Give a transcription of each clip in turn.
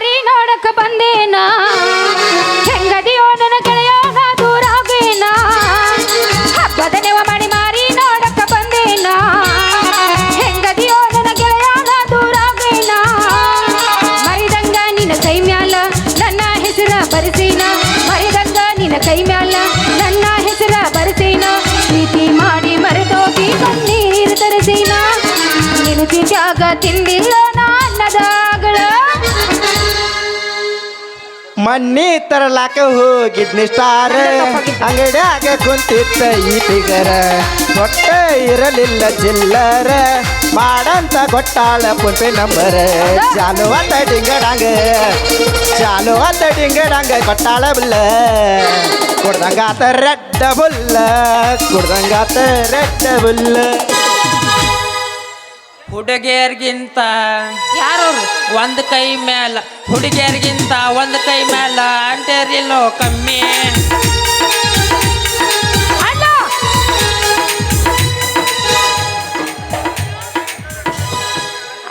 ಮಾರಿ ನೋಡಕ ಬಂದೇನ? ಹೆಂಗದಿಯೋ ನನ್ನ ಗೆಳೆಯ ನಾ ದೂರ ಆಗೇನ? ಹಬ್ಬದ ನೆವ ಮಾಡಿ ಮಾರಿ ನೋಡಕ ಬಂದೇನ? ಹೆಂಗದಿಯೋ ನನ್ನ ಗೆಳೆಯ ನಾ ದೂರ ಆಗೇನ? ಮರಿದಂಗ ನಿನ್ನ ಕೈ ಮ್ಯಾಲ ನನ್ನ ಹೆಸರ ಬರೆಸೇನ? ಮರಿದಂಗ ನಿನ್ನ ಕೈ ಮ್ಯಾಲ ನನ್ನ ಹೆಸರ ಬರೆಸೇನ? ಪ್ರೀತಿ ಮಾಡಿ ಮರೆತೋಗಿ ಕಣ್ಣೀರು ತರಿಸೇನ? ನಿನಗೆ ಜಾಗ ತಿಂದಿಲ್ಲ ನಾ? ಮಣ್ಣಿ ತರಲಾಕ ಹೋಗಿದ್ನಿ ಸ್ಟಾರ್ ಅಂಗಡ್ಯಾಗ ಕುಂತಿತ್ತ ಈ ಫಿಗರ ಕೊಟ್ಟ ಇರಲಿಲ್ಲ ಚಿಲ್ಲರ ಮಾಡಂತ ಕೊಟ್ಟಾಳ ಫೋನ್ಪೇ ನಂಬರ್ ಚಾಲು ಅಂತ ಡಿಂಗಡಂಗ ಚಾಲು ಅಂತ ಡಿಂಗಡಂಗ ಕೊಟ್ಟಾಳ ಬುಲ್ಲ ಕುಡ್ದಂಗಾತ ರೆಡ್ಡ ಬುಲ್ಲ ಕುಡ್ದಂಗಾತ ರೆಡ್ಡ ಬುಲ್ಲ ಹುಡುಗಿಯರ್ಗಿಂತ ಯಾರು ಒಂದ್ ಕೈ ಮೇಲ ಹುಡುಗಿಯರ್ಗಿಂತ ಒಂದ್ ಕೈ ಮೇಲ ಅಂಟೇರಿಲ್ಲೋ ಕಮ್ಮಿ.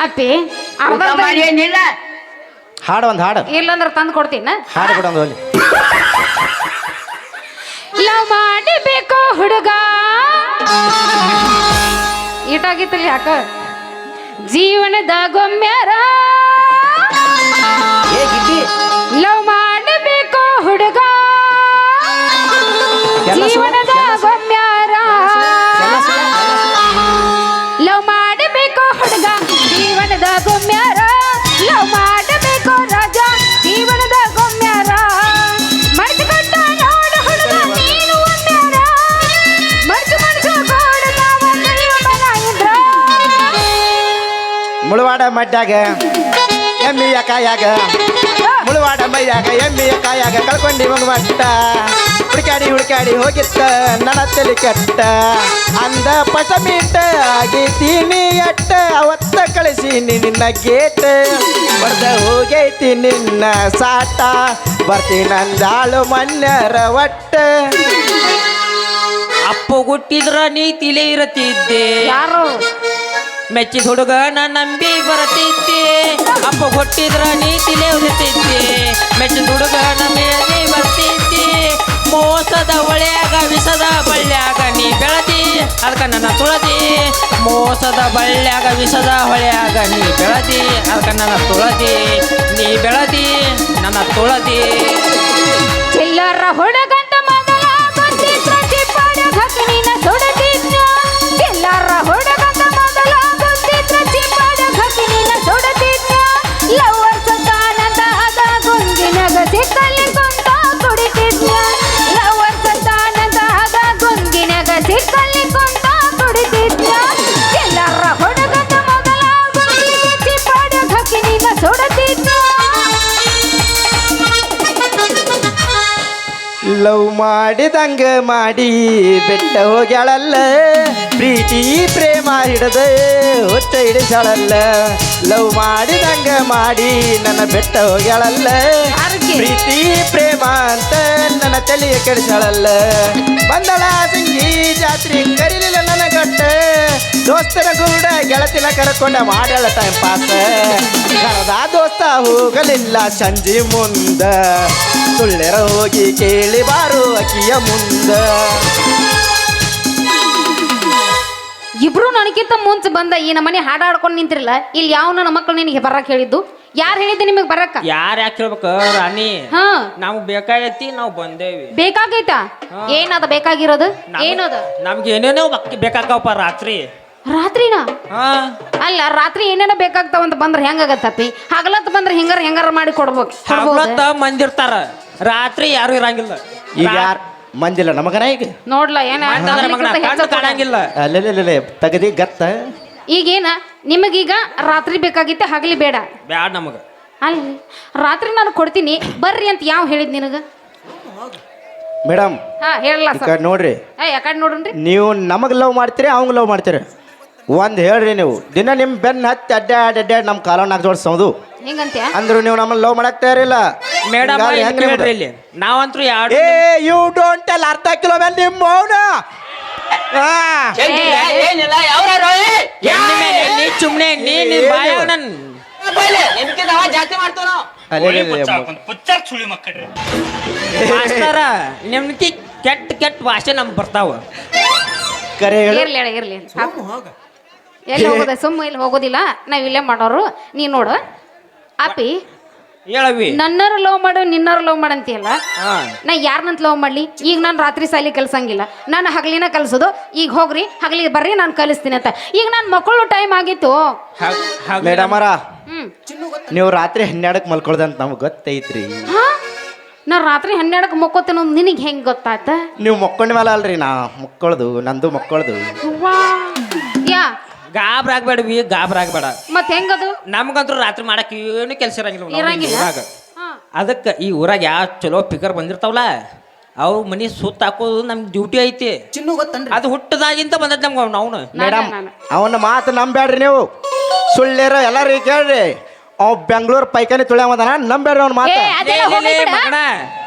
ಅತ್ತಿ ಅಪ್ಪಿ ಅರ್ಧ ಹಾಡು ಒಂದು ಹಾಡು. ಇಲ್ಲಂದ್ರೆ ತಂದು ಕೊಡ್ತೀನಿ ಹಾಡು ಬಿಡೊಂದು ಹೋಗ್ಲಿ ಲವ್ ಮಾಡಬೇಕು ಹುಡುಗ. ಈಟಾಗಿತ್ತಲ್ಲ ಯಾಕ? ಜೀವನದ ಗೊಮ್ಮ್ಯಾರ ಏ ಗಿಡ್ಡಿ ಲವ್ ಮಾಡಬೇಕು ಹುಡುಗ. ಎಲ್ಲ ಸುಳ್ಳು, ಜೀವನದ ಎಲ್ಲ ಸುಳ್ಳು. ಗೊಮ್ಮ್ಯಾರ ಎಲ್ಲ ಸುಳ್ಳು, ಲವ್ ಮಾಡಬೇಕು ಹುಡುಗ. ಜೀವನದ ಗೊಮ್ಮ್ಯಾರ ಲವ್ ಮಾಡಬೇಕು ಮುಳುವಾಡ ಮಡ್ಡಾಗ ಎಮ್ಮಿಯ ಕಾಯಾಗ. ಮುಳುವಾಡ ಮೈಯಾಗ ಎಮ್ಮಿಯ ಕಾಯಾಗ ಕಳ್ಕೊಂಡಿ ಮಗ ಮಟ್ಟ. ಹುಡುಕಾಡಿ ಹುಡುಕಾಡಿ ಹೋಗಿತ್ತ ನನ್ನ ತಲೆ ಕೆಟ್ಟ. ಅಂದ ಪಸಮೀಟ ಆಗೈತೀನಿ ಅಟ್ಟ ಅವತ್ತ ಕಳಿಸೀನಿ ನಿನ್ನ ಗೇಟ್. ಬರ್ದ ಹೋಗೈತಿ ನಿನ್ನ ಸಾಟ ಬರ್ತೀನಂದಾಳು ಮನ್ನರ ಒಟ್ಟ. ಅಪ್ಪು ಗುಟ್ಟಿದ್ರ ನೀ ತಿಳಿ ಇರತಿದ್ದೆ. ಯಾರು? ಮೆಚ್ಚಿದ ಹುಡುಗ ನಾ ನಂಬಿ ಬರತೈತಿ. ಅಪ್ಪ ಹೊಟ್ಟಿದ್ರ ನೀ ತಿಳಿ ಇರತಿದ್ದೆ ಮೆಚ್ಚಿದ ಹುಡುಗ ನಂಬಿ ಬರ್ತೈತಿ. ಮೋಸದ ಒಳ್ಯಾಗ ವಿಷದ ಬಳ್ಳ್ಯಾಗ ನೀ ಬೆಳದಿ, ಅದಕ್ಕ ನನ್ನ ತುಳದಿ. ಮೋಸದ ಬಳ್ಳ್ಯಾಗ ವಿಷದ ಹೊಳ್ಯಾಗ ನೀ ಬೆಳದಿ, ಅದಕ್ಕ ನನ್ನ ತುಳದಿ. ನೀ ಬೆಳದಿ, ನನ್ನ ತುಳದಿ. ಚಿಲ್ಲರ ಹುಡುಗಂತ ಲವ್ ಮಾಡಿದಂಗ ಮಾಡಿ ಬೆಟ್ಟ ಹೋಗ್ಯಾಳಲ್ಲ ಪ್ರೀತಿ ಪ್ರೇಮ ಹಿಡದ ಹೊತ್ತ ಹಿಡಿಸಾಳಲ್ಲ ಲವ್ ಮಾಡಿದಂಗ ಮಾಡಿ ನನ್ನ ಬೆಟ್ಟ ಹೋಗ್ಯಾಳಲ್ಲ ಯಾರಿಗೆ? ಪ್ರೀತಿ ಪ್ರೇಮ ಅಂತ ನನ್ನ ತಲೆಯ ಕೆಡಿಸಾಳಲ್ಲ ಬಂದಳ ಸಿಂಗಿ ಜಾತ್ರೆ ಕರೀಲಿಲ್ಲ ನನ್ನ ಗಟ್ಟ ದೋಸ್ತರ ಕೂಡ ಗೆಳತಿನ ಕರ್ಕೊಂಡ ಮಾಡ್ಯಾಳ ಟೈಮ್ ಪಾಸ್ ಕರೆದ ದೋಸ್ತ ಹೋಗಲಿಲ್ಲ ಸಂಜೆ ಮುಂದ ಸುಳ್ಳೆರ ಹೋಗಿ ಕೇಳಿ ಬಾರು ಅಕ್ಕಿಯ ಮುಂದ. ಇಬ್ರು ನನಗಿಂತ ಮುಂಚೆ ಬಂದ ಈ ನಮ್ಮನೆ ಹಾಡಾಡ್ಕೊಂಡು ನಿಂತಿರಲ್ಲ ಇಲ್ಲಿ ಯಾವ ನನ್ನ ಮಕ್ಕಳು ನಿನಗೆ ಬರಕ್ ಹೇಳಿದ್ದು? ಯಾರು ಹೇಳಿದ್ದು ನಿಮಗೆ ಬರಕ್ಕ? ಯಾರು ಯಾಕೆ ಹೇಳ್ಬೇಕು ರಾಣಿ? ಹಾ. ನಮ್ಗೆ ಬೇಕಾಗೈತಿ ನಾವು ಬಂದೇವಿ. ಬೇಕಾಗೈತಾ? ಏನದ ಬೇಕಾಗಿರೋದು? ಏನದ? ನಮ್ಗೆ ಏನೇನೋ ಬಕ್- ಬೇಕಾಗವಪ್ಪ ರಾತ್ರಿ. ರಾತ್ರಿನ? ಹಾ. ಅಲ್ಲ ರಾತ್ರಿ ಏನೇನ ಬೇಕಾಗ್ತಾವ ಅಂತ ಬಂದ್ರೆ ಹೆಂಗಾಗತ್ತಪ್ಪಿ? ಹಗಲತ್ ಬಂದ್ರೆ ಹೆಂಗಾರ ಹೆಂಗಾರ ಮಾಡಿ ಕೊಡ್ಬೇಕು ಹಗಲೊತ್ತ ಮಂದಿರ್ತಾರ. ರಾತ್ರಿ ಯಾರು ಇರಂಗಿಲ್ಲ. ಈಗ ಯಾರು ಮಂದಿಲ್ಲ ನಮಗನ ಈಗ? ನೋಡ್ಲ ಏನ ಮಂದಿರ ಮಗನ ಕಣ್ಣು ಕಾಣಂಗಿಲ್ಲ. ಅಲ್ಲೇ ತಗದಿ ಗತ್ತ. ಈಗೇನ ನಿಮಗೀಗ ರಾತ್ರಿ ಬೇಕಾಗಿತ್ತೆ ಹಗಲಿ ಬೇಡ. ಬೇಡ ನಮಗ. ಅಲ್ಲ ರಾತ್ರಿ ನಾನು ಕೊಡ್ತೀನಿ ಬರ್ರಿ ಅಂತ ಯಾವ ಹೇಳಿದ್ ನಿನಗ? ಮೇಡಮ್ ಹಾ ಹೇಳಲ್ಲ ಈ ಸರ್. ಕಡೆ ನೋಡ್ರಿ. ಏ ಯಾಕಡೆ ನೋಡ್ರಿ ನೀವು ನಮಗ್ ಲವ್ ಮಾಡ್ತೀರಿ ಅವಂಗ್ ಲವ್ ಮಾಡ್ತೀರಿ. ಒಂದು ಹೇಳ್ರಿ ನೀವು ದಿನ ನಿಮ್ಮ ಬೆನ್ನ ಹತ್ತಿ ಅಡ್ಡಾಡ್ ಅಡ್ಡಾಡ್ ನಮ್ಮ ಕಾಲ ನಾಲ್ಕು ಜೋಡಿಸೋದು. ಹಿಂಗಂತ್ಯ? ಅಂದ್ರು ನೀವು ನಮ್ಮನ್ನ ಲವ್ ಮಾಡಕ್ ತಯಾರಿಲ್ಲ. ಮೇಡಮ್ ಹೆಂಗ್ ನಿಮ್ದು? ಇಲ್ಲಿ. ನಾವಂತ್ರು ಎರಡು ಏ ಯು ಡೋಂಟ್ ಟೆಲ್ ಅರ್ಧ ಕಿಲೋ ಮೇಲೆ. ನಿಮ್ಮ ಮೌನ ಏನಿಲ್ಲ ಯಾವ್ರಾರು ಎಣ್ಣೆ ಮೇಲೆ ಎಣ್ಣೆ ಸುಮ್ನೆ ಎಣ್ಣೆ ನಿನ್ ಬಾಯಾಗ ನನ್ ನಿಮ್ಗೆ ಜಾಸ್ತಿ ಮಾಡ್ತಾವ ನಾವು. ಅಲ್ಲೇ ಪುಚ್ಚಾರ್ ಸುಳಿ ಮಕ್ಕಳ್ರಿ. ಮಾಸ್ತರ ನಿಮ್ಗೆ ಕೆಟ್ಟ ಕೆಟ್ಟ ಭಾಷೆ ನಮ್ಗೆ ಬರ್ತಾವ. ಕರೆ ಹೇಳು. ಇರ್ಲಿ ಇರ್ಲಿ. ಎಲ್ಲಿ ಹೋಗೋದ? ಸುಮ್ಮ ಇಲ್ಲಿ ಹೋಗೋದಿಲ್ಲ. ನಾವ್ ಇಲ್ಲೇ ಮಾಡೋರು. ನೀ ನೋಡು. ಅಪ್ಪಿ ಹೇಳವಿ ನನ್ನರ ಲವ್ ಮಾಡು ನಿನ್ನರ ಲವ್ ಮಾಡಂತೀಯಲ್ಲ ಹಾ. ನಾ ಯಾರನ್ನಂತ ಲವ್ ಮಾಡ್ಲಿ? ಈಗ ನಾನು ರಾತ್ರಿ ಸಾಲಿ ಕಲ್ಸಂಗಿಲ್ಲ. ನಾನು ಹಗಲಿನ ಕಲ್ಸೋದು. ಈಗ ಹೋಗ್ರಿ ಹಗಲಿ ಬರ್ರಿ ನಾನು ಕಲಿಸ್ತೀನಿ ಅಂತ. ಈಗ ನಾನು ಮಕ್ಕಳು ಟೈಮ್ ಆಗಿತ್ತು. ಮೇಡಮರ ಹ್ಮ್. ನೀವು ರಾತ್ರಿ ಹನ್ನೆರಡಕ್ಕೆ ಮಲ್ಕೊಳ್ದಂತ ನಮ್ಗೆ ಗೊತ್ತೈತ್ರಿ. ಹಾ? ನಾ ರಾತ್ರಿ ಹನ್ನೆರಡಕ್ಕೆ ಮಕ್ಕೋತೇನೆ ನಿನಗೆ ಹೆಂಗೆ ಗೊತ್ತಾತ? ನೀವು ಮಕ್ಕೊಂಡ ಮೇಲೆ ಅಲ್ರಿ ನಾ ಮಕ್ಕಳದು ನಂದು ಮಕ್ಕಳದು. ಯಾ. ಗಾಬ್ರ ಆಗ್ಬೇಡವಿ ಗಾಬ್ರ ಆಗ್ಬೇಡ. ಮತ್ ಹೆಂಗದು? ನಮ್ಗಂತೂ ರಾತ್ರಿ ಮಾಡಕ್ ಏನು ಕೆಲಸ ಇರಂಗಿಲ್ಲ ಇರಂಗಿಲ್ಲ? ಊರಾಗ. ಹಾ. ಅದಕ್ಕೆ ಈ ಊರಾಗ ಯಾವ ಚಲೋ ಪಿಕರ್ ಬಂದಿರ್ತಾವಲ್ಲ ಅವು ಮನಿ ಸುತ್ತ ಹಾಕೋದು ನಮ್ ಡ್ಯೂಟಿ ಐತಿ. ಚಿನ್ನು ಗೊತ್ತನ್ರಿ? ಅದು ಹುಟ್ಟದಾಗಿಂತ ಬಂದದ್ ನಮ್ಗೆ ನಾವು ಮೇಡಮ್ ನಾನು. ಅವನ ಮಾತು ನಂಬ್ಯಾಡ್ರಿ ನೀವು. ಸುಳ್ಳೇರ ಎಲ್ಲಾರು ಕೇಳ್ರಿ. ಅವ್ ಬೆಂಗಳೂರು ಪೈಕಾನಿ ತುಳ್ಯಾಮದಾನ ನಂಬ್ಯಾಡ್ರಿ ಅವ್ನ ಏ ಮಾತು ಅದೆಲ್ಲ ಹೋಗ್ಲಿ ಬಿಡ. ಮಗನ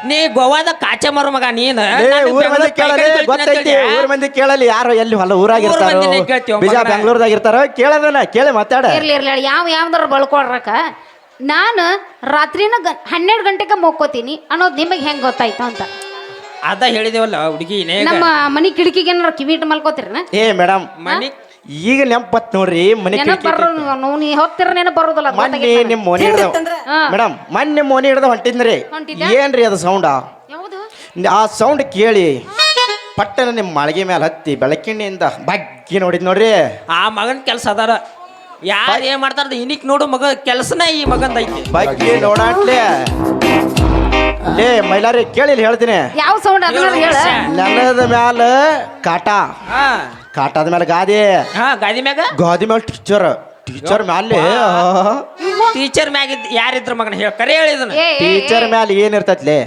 ನೀ ಗೋವಾದ ಕಾಚೆ ಮರು ಮಗ ನೀನ್. ಏ ನಾನು ಊರ್ ಮಂದಿ ಬೆಂಗ್ಳೂರ್ ಕೇಳಲಿ ಗೊತ್ತೈತಿ ಊರ ಊರ್ ಮಂದಿ ಕೇಳಲಿ ಯಾರು ಎಲ್ಲಿ ಹೊಲ ಊರಾಗ ಊರ್ ಇರ್ತಾರೋ ಮಂದಿನೇ ಕೇಳ್ತೀವಿ, ಬಿಜಾ ಮಗನ. ಬೆಂಗಳೂರದಾಗ ಇರ್ತಾರೋ ಕೇಳದನ ಕೇಳಿ ಮಾತಾಡ. ಇರ್ಲಿ ಇರ್ಲಿ ಇರ್ಲಿ. ಯಾವ ಯಾವ್ದಾರು ಬಳ್ಕೊಳ್ರಕ ನಾನು ರಾತ್ರಿನ ಗ ಹನ್ನೆರಡು ಗಂಟೆಗೆ ಮೋಕೋತೀನಿ ಅನ್ನೋದು ನಿಮಗೆ ಹೆಂಗ್ ಗೊತ್ತಾಯ್ತು ಅಂತ. ಅದ ಹೇಳಿದೇವಲ್ಲ ಹುಡುಗಿ ನಮ್ಮ ಮನೆ ಕಿಟಕಿಗೆ ಏನಾರ ಕಿವಿಟ್ ಮಲ್ಕೋತೀರನ? ಏ ಮೇಡಮ್ ಮನಿ ಈಗ ನೆಂಪತ್ ನೋಡ್ರಿ ಮನೆ ನೆನಪ್ ಬರೋ ನೀವು ನೀ ಹೊತ್ತಿರ ನೆನಪ್ ಬರೋದಿಲ್ಲ ಅದ್ ಮೊನ್ನೆ ನಿಮ್ಮ ನಿಮ್ ಮೋನಿ ಹಿಡ್ದ. ಮೇಡಮ್ ಮೊನ್ನೆ ಮೋನಿ ಹಿಡ್ದ ಹೊಂಟಿದ್ರಿ ಏನ್ರಿ ಅದು ಸೌಂಡ ಆ ಸೌಂಡ್ ಕೇಳಿ ಪಟ್ಟನ ನಿಮ್ಮ ಮಳಿಗೆ ಮೇಲೆ ಹತ್ತಿ ಬೆಳಕಿಣ್ಣಿಂದ ಬಗ್ಗಿ ನೋಡಿದ್ ನೋಡ್ರಿ. ಆ ಮಗನ್ ಕೆಲಸ ಅದಾರ. ಯಾರು ಏನ್ ಮಾಡ್ತಾರ ಇನ್ನಿಕ್ ನೋಡು ಮಗ ಕೆಲ್ಸನೇ ಈ ಮಗಂದ ಐತಿ ಬಗ್ಗಿ ನೋಡಾಟ್ಲೆ. ಲೇ ಮೈಲಾರಿ ಕೇಳಿ ಇಲ್ಲಿ ಹೇಳ್ತೀನಿ. ಯಾವ ಸೌಂಡ್ ಅದನ್ನ ಹೇಳ ನೆಲದ ಮ್ಯಾಲ ಕಾಟ. ಹಾ. ಕಾಟದ ಮ್ಯಾಲ ಗಾದಿ. ಹಾ ಗಾದಿ ಮ್ಯಾಗ? ಗಾದಿ ಮ್ಯಾಲ ಟೀಚರ್ ಟೀಚರ್ ಮ್ಯಾಲೆ. ಟೀಚರ್ ಮ್ಯಾಗ ಯಾರಿದ್ರು ಯಾರಿದ್ರ ಮಗನ? ಹೇಳ ಕರೆ ಹೇಳಿದನ ಟೀಚರ್ ಮ್ಯಾಲ ಏನ್ ಇರ್ತೈತ್ಲೆ?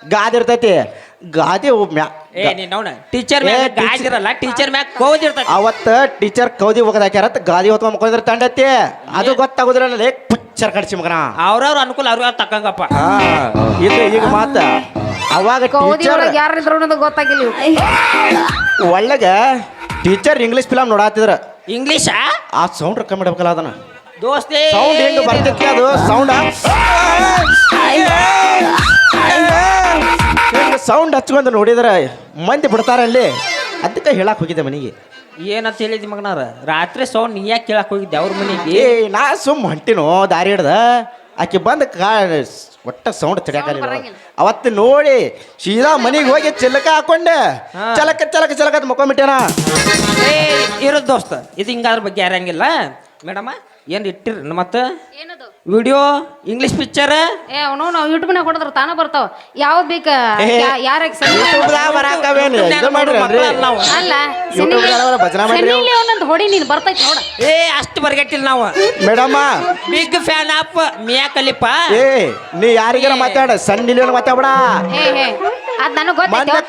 ಗಾದಿ ಇರ್ತೈತಿ. ಗಾದಿ ಮ್ಯಾ ಏ ನೀನ್ ಅವನ ಟೀಚರ್ ಮ್ಯಾಗ ಏ, ಇರಲ್ಲ ಟೀಚರ್ ಮ್ಯಾಗ ಕೋದಿರ್ತೈತಿ ಅವತ್ತ ಟೀಚರ್ ಕೌದಿ ಹೋಗದ ಹಾಕ್ಯಾರ ಗಾದಿ ಹೊತ್ಕೊಂಡ್ ಮಕ್ಕೊಂಡ್ರೆ ತಂಡತಿ. ಅದು ಗೊತ್ತಾಗುದಿಲ್ಲ ಲೇ ಪುಚ್ಚರ್ ಕಡಿಸಿ ಮಗನ. ಅವ್ರವ್ರ ಅನುಕೂಲ ಅವ್ರ ತಕ್ಕಂಗಪ್ಪ. ಹಾ ಇದು ಈಗ ಮಾತ. ಅವಾಗ ಅನ್ನೋದು ಗೊತ್ತಾಗಿಲ್ಲ ಇವ್ಕೆ. ಒಳ್ಳಗ ಟೀಚರ್ ಇಂಗ್ಲಿಷ್ ಫಿಲಮ್ ನೋಡಾತಿದ್ರ. ಇಂಗ್ಲೀಷಾ ಆ? ಸೌಂಡ್ ರೊಕ್ಕ ಮಾಡ್ಬೇಕಲ್ಲ ಅದನ್ನ. ದೋಸ್ತಿ. ಸೌಂಡ್ ಹೆಂಗ್ ಬರ್ತೈತಿ ಅದು? ಸೌಂಡ್ ಸೌಂಡ್ ಹಚ್ಕೊಂಡು ನೋಡಿದ್ರೆ? ಮಂದಿ ಬಿಡ್ತಾರ ಅಲ್ಲಿ ಅದಕ್ಕೆ ಹೇಳಕ್ ಹೋಗಿದ್ದೆ ಮನೆಗೆ. ಏನಂತ ಹೇಳಿದಿ ಮಗನಾರ ರಾತ್ರಿ ಸೌಂಡ್ ನೀ ಯಾಕೆ ಕೇಳಕ್ ಹೋಗಿದ್ದೆ ಅವ್ರ ಮನೆಗೆ. ಏ ನಾ ಸುಮ್ ಹೊಂಟಿನೋ ದಾರಿ ಹಿಡ್ದ? ಆಕೆ ಬಂದ ಕಾ ಒಟ್ಟ ಸೌಂಡ್ ತಡ್ಯಾಕಲ್ಲ. ಅವತ್ತು ನೋಡಿ ಸೀದಾ ಮನೆಗೆ ಹೋಗಿ ಚಿಲಕ ಹಾಕೊಂಡೆ. ಚಲಕ ಚಲಕ ಚಲಕ ಚಲಕ ಮಕ್ಕೊಂಬಿಟ್ಟೇನ ಏ ಇರೋದ್ ದೋಸ್ತ ಇದು ಹಿಂಗಾದ್ರ ಬಗ್ಗೆ ಯಾರಂಗಿಲ್ಲ. ಮೇಡಮ ಏನ್ ಇಟ್ಟಿರಿ ಮತ್ತೆ? ಏನದು? ವಿಡಿಯೋ? ಇಂಗ್ಲಿಷ್ ಪಿಕ್ಚರ್ ಏ ಅವನು ನಾವು ಯೂಟ್ಯೂಬ್ನಾಗ ಹೊಡೆದ್ರೆ ತಾನೇ ಬರ್ತಾವ. ಯಾವ್ದು ಬೇಕ ಯಾರ ಅಲ್ಲ. ಒಂದೊಂದು ಹೊಡಿ ನೀನು ಬರ್ತೈತಿ ನೋಡ. ಏ ಅಷ್ಟು ಬರ್ಗೆಟ್ಟಿಲ್ಲ ನಾವು. Madam. Big fan of Mia Khalifa ಏ ನೀ ಯಾರಿಗಾರ ಮಾತಾಡ? ಸಣ್ಣ ನಿಲಿಯನ್ ಮಾತಾಡ ಏ ಅದ್ ನನಗ್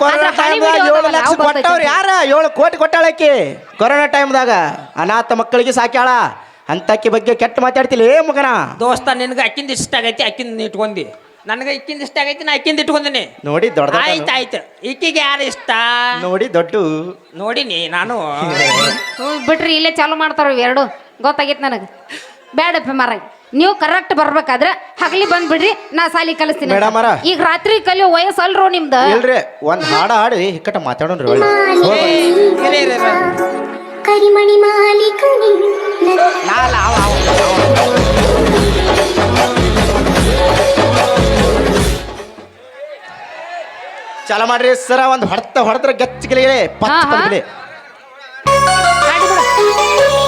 ಕೊಟ್ಟವ್ರು ಯಾರ? ಏಳು ಕೋಟಿ ಕೊಟ್ಟಾಳಕಿ ಕೊರೋನಾ ಟೈಮ್ದಾಗ ಅನಾಥ ಮಕ್ಕಳಿಗೆ ಸಾಕ್ಯಾಳ. ಅಂತಕ್ಕಿ ಬಗ್ಗೆ ಕೆಟ್ಟ ಮಾತಾಡ್ತಿಲ್ಲ ಏ ಮಗನ? ದೋಸ್ತ ನಿನಗೆ ಅಕ್ಕಿಂದ ಇಷ್ಟ ಆಗೈತಿ ಅಕ್ಕಿಂದ ಇಟ್ಕೊಂಡಿ. ನನಗೆ ಇಕ್ಕಿಂದ ಇಷ್ಟ ಆಗೈತಿ ನಾ ಅಕ್ಕಿಂದ ಇಟ್ಕೊಂಡಿನಿ ನೋಡಿ ದೊಡ್ಡ ಆಯ್ತು ಆಯ್ತು. ಇಕ್ಕಿಗೆ ಯಾರು ಇಷ್ಟ? ನೋಡಿ ದೊಡ್ಡ. ನೋಡಿನಿ ನಾನು. ಬಿಟ್ರಿ ಇಲ್ಲೇ ಚಾಲು ಮಾಡ್ತಾರ ಎರಡು. ಗೊತ್ತಾಗೈತಿ ನನಗೆ. ಬೇಡಪ್ಪ ಮಾರ ನೀವು ಕರೆಕ್ಟ್ ಬರ್ಬೇಕಾದ್ರೆ ಹಗಲಿ ಬಂದ್ಬಿಡ್ರಿ ನಾ ಸಾಲಿ ಕಲಿಸ್ತೀನಿ. ಈಗ ರಾತ್ರಿ ಕಲಿಯೋ ವಯಸ್ಸು ಅಲ್ರೋ ನಿಮ್ದು? ಇಲ್ರಿ ಒಂದ್ ಹಾಡ ಹಾಡಿ ಹಿಕ್ಕಟ ಮಾತಾಡೋಣ ಒಳ್ಳೆ. ಏ, ಇರು, ಇರು, ಇರು. ಕರಿಮಣಿ ಮಾಲೀಕನಿ ನಾಲ್ ಅವ. ಚಲ ಮಾಡ್ರಿ ಸರ ಒಂದು ಹೊಡ್ತ ಹೊಡೆದ್ರೆ ಗಚ್ಚ ಗಿಲಿ ಹಾ, ಪಚ್ಚ ಬಂದ್ಬಿಡಿ